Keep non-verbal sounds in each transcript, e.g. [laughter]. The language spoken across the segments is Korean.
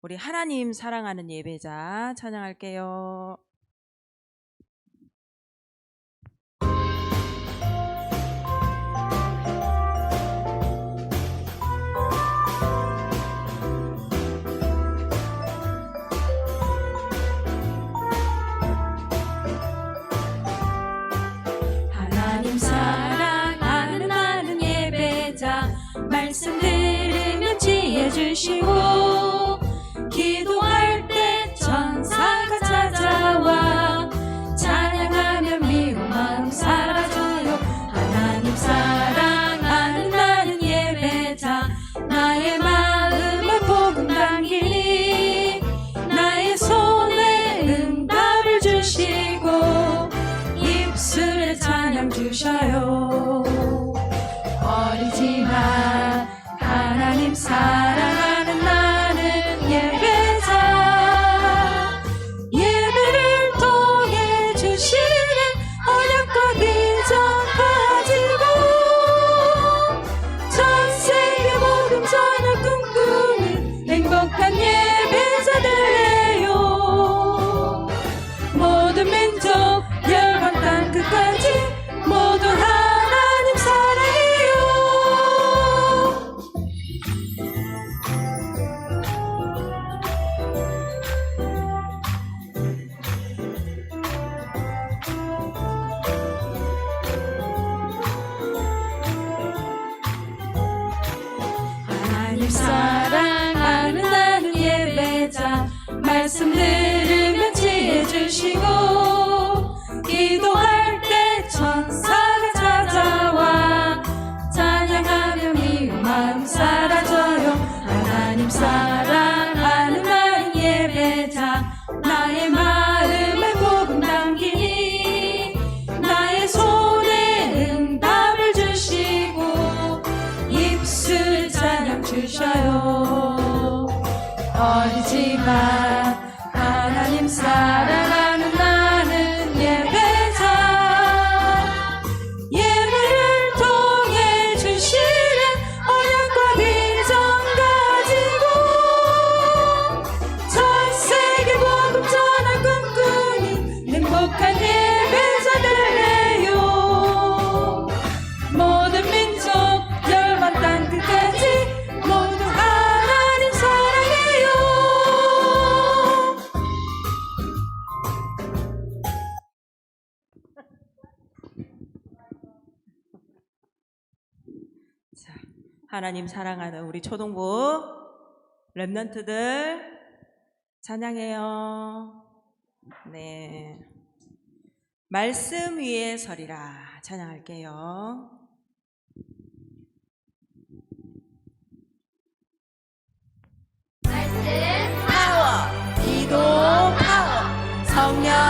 우리 하나님 사랑하는 예배자 찬양할게요. 말씀 들으면 지혜 주시고 que do 모든 민족 열방 땅 끝까지 sa 하나님 사랑하는 우리 초동부 랩런트들 찬양해요. 네. 말씀 위에 서리라 찬양할게요. 말씀 파워 기도 파워 성령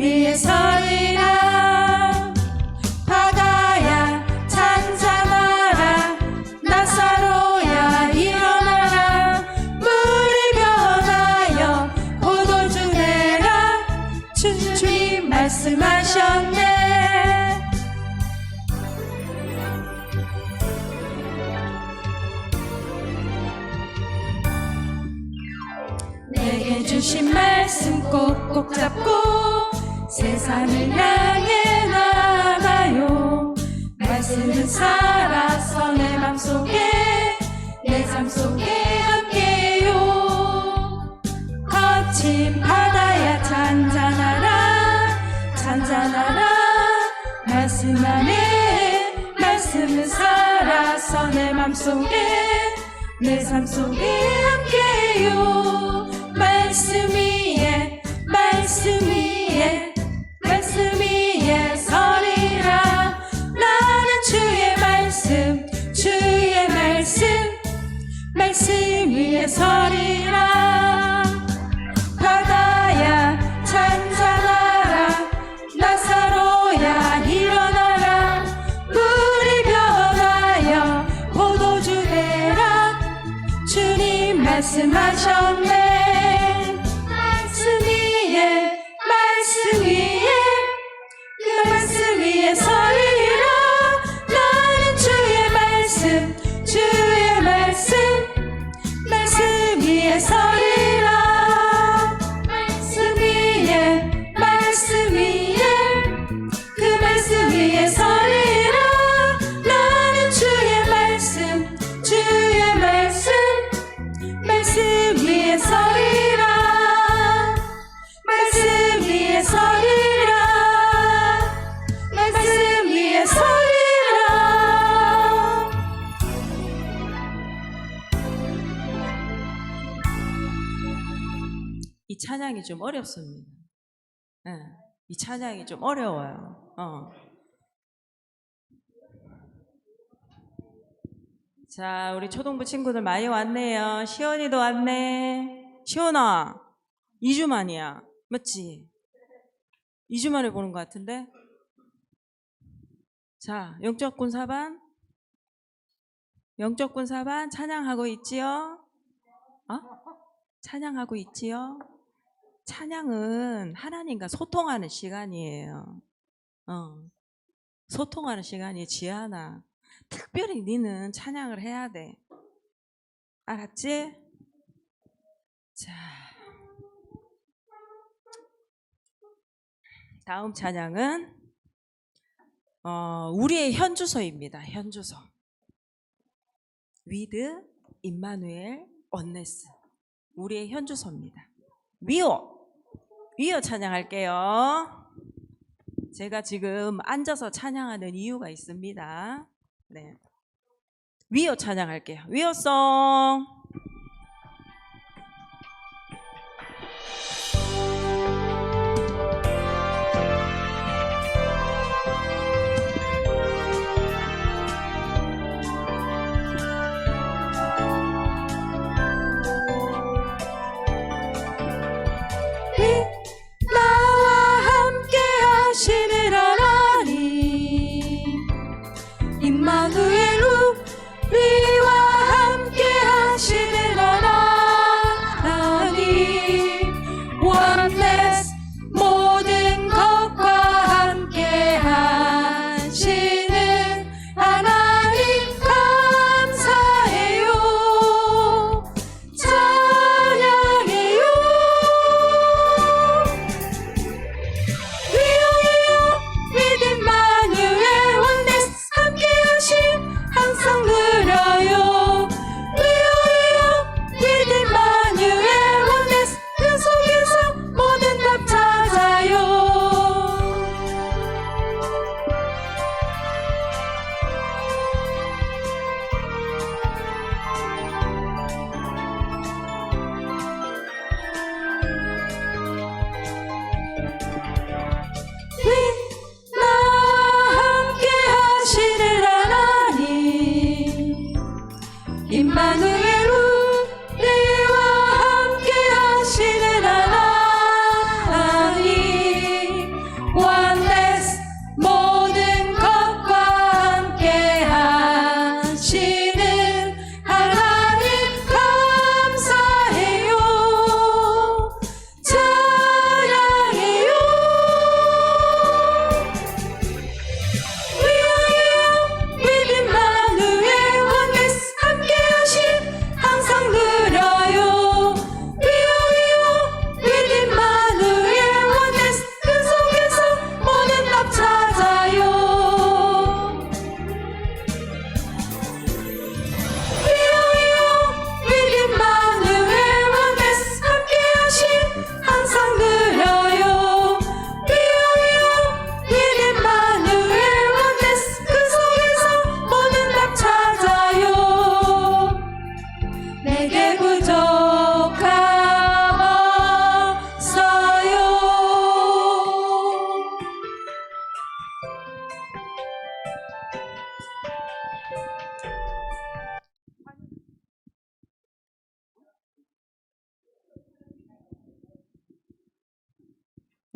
me as I. 세상 속에 함께요. 찬양이 좀 어렵습니다. 예, 이 찬양이 좀 어려워요. 어. 자, 우리 초등부 친구들 많이 왔네요. 시원이도 왔네. 시원아, 2주 만이야. 맞지? 2주 만에 보는 것 같은데? 자, 영적 군사반. 영적 군사반 찬양하고 있지요? 어? 찬양하고 있지요? 찬양은 하나님과 소통하는 시간이에요. 어. 소통하는 시간이 지하나. 특별히 니는 찬양을 해야 돼. 알았지? 자. 다음 찬양은 어, 우리의 현주소입니다. 현주소. 위드 임마누엘 언네스. 우리의 현주소입니다. 위오! 위오 찬양할게요. 제가 지금 앉아서 찬양하는 이유가 있습니다. 네. 위오 찬양할게요. 위오송!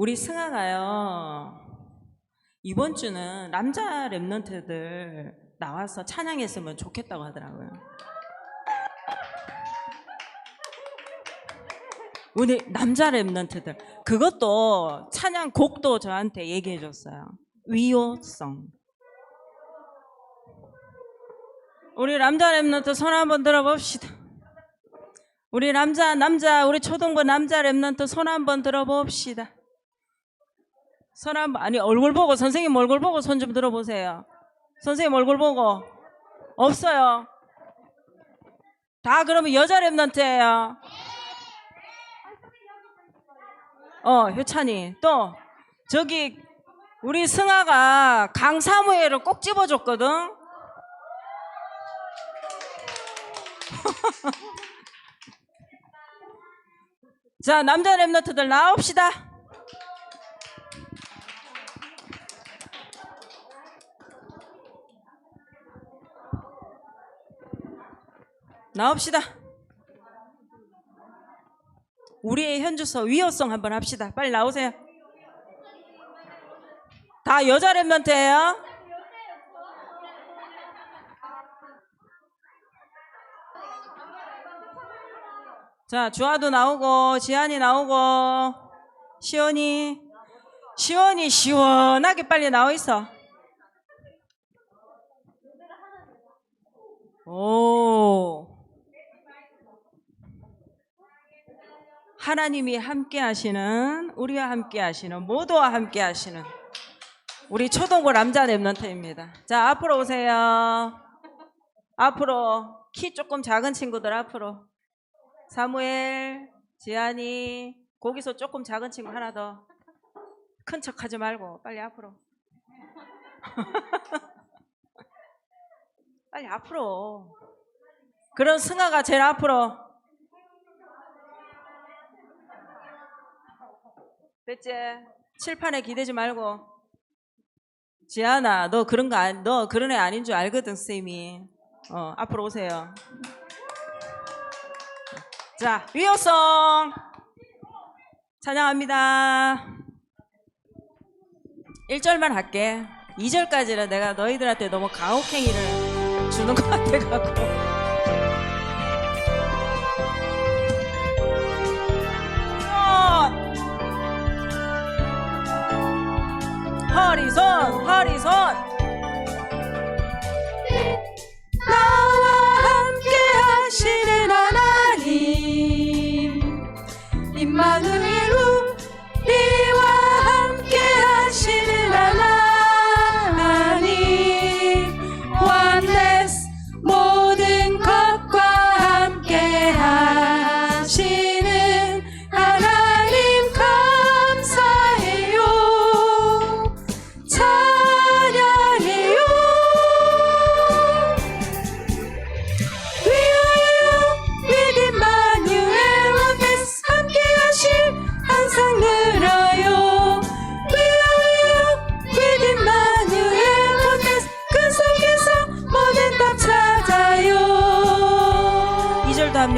우리 승아가요. 이번 주는 남자 랩런트들 나와서 찬양했으면 좋겠다고 하더라고요. 우리 남자 랩런트들 그것도 찬양 곡도 저한테 얘기해 줬어요. 위호성. 우리 남자 랩런트 손 한번 들어봅시다. 우리 남자 남자 우리 초등부 남자 랩런트 손 한번 들어봅시다. 손 한번 아니 얼굴 보고 선생님 얼굴 보고 손 좀 들어보세요. 선생님 얼굴 보고 없어요. 다 그러면 여자 랩런트예요. 어 효찬이 또 저기 우리 승아가 강사무회를 꼭 집어줬거든. [laughs] 자 남자 랩너트들 나옵시다. 나옵시다. 우리의 현주소 위호성 한번 합시다. 빨리 나오세요. 다 여자 랩런트예요. 자, 주아도 나오고 지한이 나오고 시원이 시원이 시원하게 빨리 나와 있어. 오. 하나님이 함께 하시는 우리와 함께 하시는 모두와 함께 하시는 우리 초동부 남자 랩런트입니다. 자, 앞으로 오세요. 앞으로 키 조금 작은 친구들 앞으로. 사무엘, 지안이, 거기서 조금 작은 친구 하나 더. 큰 척 하지 말고 빨리 앞으로. [laughs] 빨리 앞으로. 그런 승아가 제일 앞으로. 됐지? 칠판에 기대지 말고. 지안아, 너 그런 거, 안, 너 그런 애 아닌 줄 알거든, 쌤이. 어, 앞으로 오세요. 자, 위호성 찬양합니다. 1절만 할게. 2절까지는 내가 너희들한테 너무 가혹행위를 주는 것 같아갖고. 허리손, 허리손. 나와 함께 하시는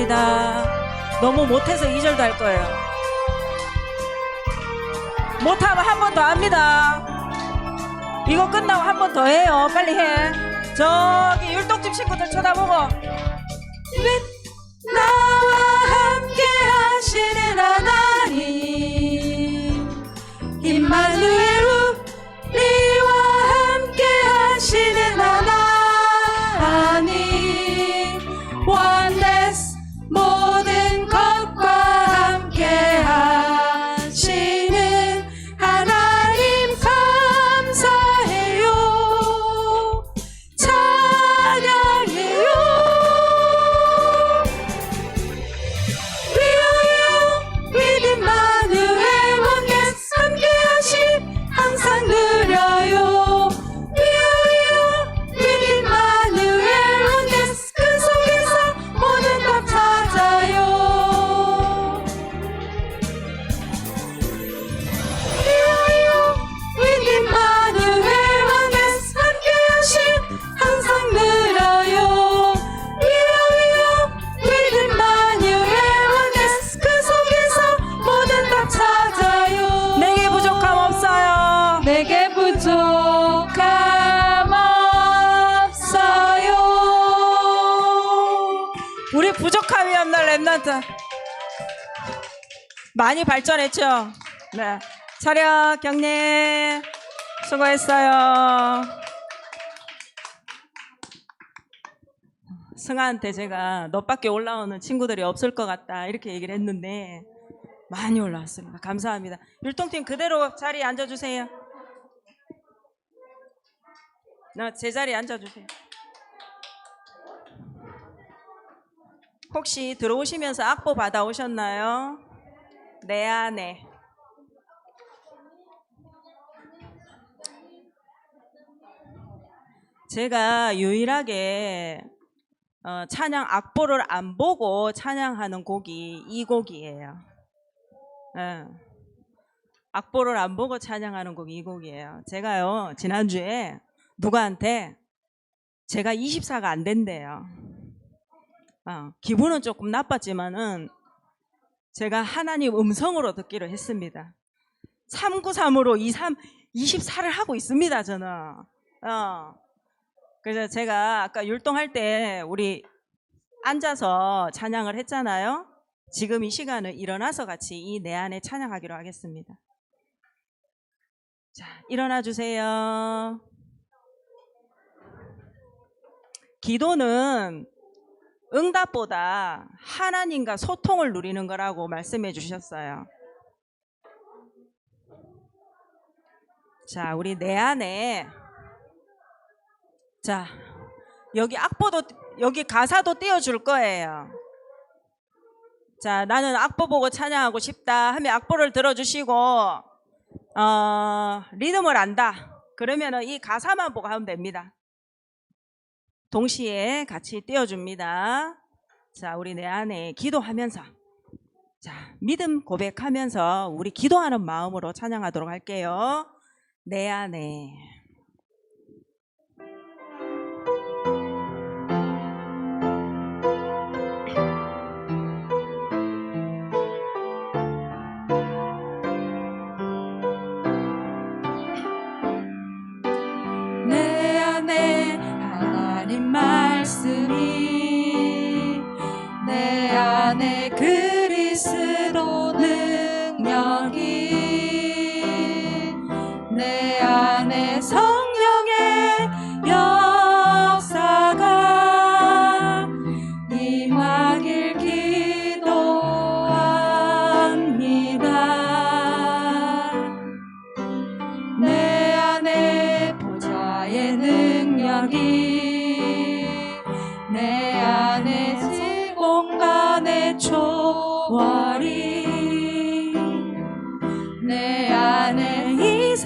2절도 합니다. 너무 못해서 2절도 할 거예요. 못하면 한 번 더 합니다. 이거 끝나고 한 번 더 해요. 빨리 해. 저기 율동집 친구들 쳐다보고. 나와 함께 하시는 하나님 많이 발전했죠? 네. 차렷, 경례. 수고했어요. 승아한테 제가 너밖에 올라오는 친구들이 없을 것 같다. 이렇게 얘기를 했는데, 많이 올라왔습니다. 감사합니다. 율동팀 그대로 자리에 앉아주세요. 나 제 자리에 앉아주세요. 혹시 들어오시면서 악보 받아오셨나요? 내 안에. 제가 유일하게 어, 찬양 악보를 안 보고 찬양하는 곡이 이 곡이에요. 예. 악보를 안 보고 찬양하는 곡이 이 곡이에요. 제가요, 지난주에 누구한테 제가 24가 안 된대요. 어, 기분은 조금 나빴지만은 제가 하나님 음성으로 듣기로 했습니다. 393으로 23, 24를 하고 있습니다, 저는. 어. 그래서 제가 아까 율동할 때 우리 앉아서 찬양을 했잖아요. 지금 이 시간은 일어나서 같이 이 내 안에 찬양하기로 하겠습니다. 자, 일어나 주세요. 기도는 응답보다 하나님과 소통을 누리는 거라고 말씀해 주셨어요. 자, 우리 내 안에 자, 여기 악보도 여기 가사도 띄워 줄 거예요. 자, 나는 악보 보고 찬양하고 싶다 하면 악보를 들어 주시고 어, 리듬을 안다. 그러면은 이 가사만 보고 하면 됩니다. 동시에 같이 띄워줍니다. 자, 우리 내 안에 기도하면서, 자, 믿음 고백하면서 우리 기도하는 마음으로 찬양하도록 할게요. 내 안에. 내 안에 말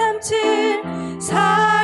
237 살리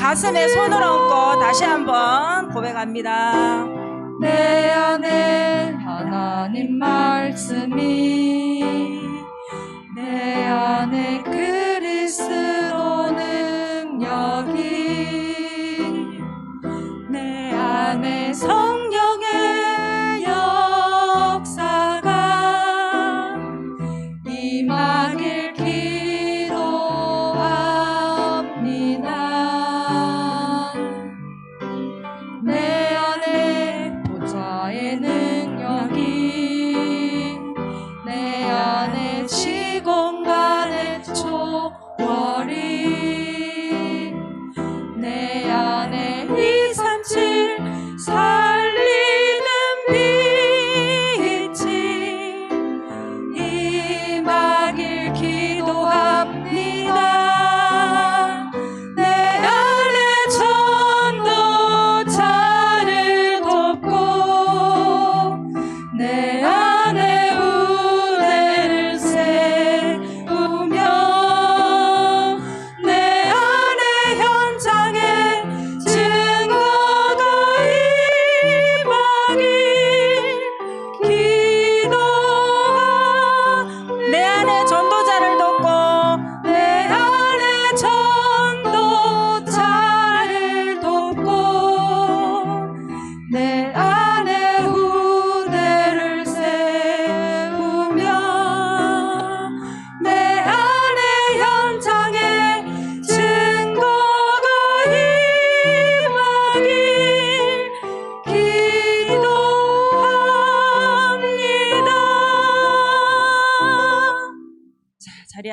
가슴에 손을 얹고 다시 한번 고백합니다. 내 안에 하나님 말씀이 내 안에 그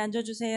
앉아주세요. 자,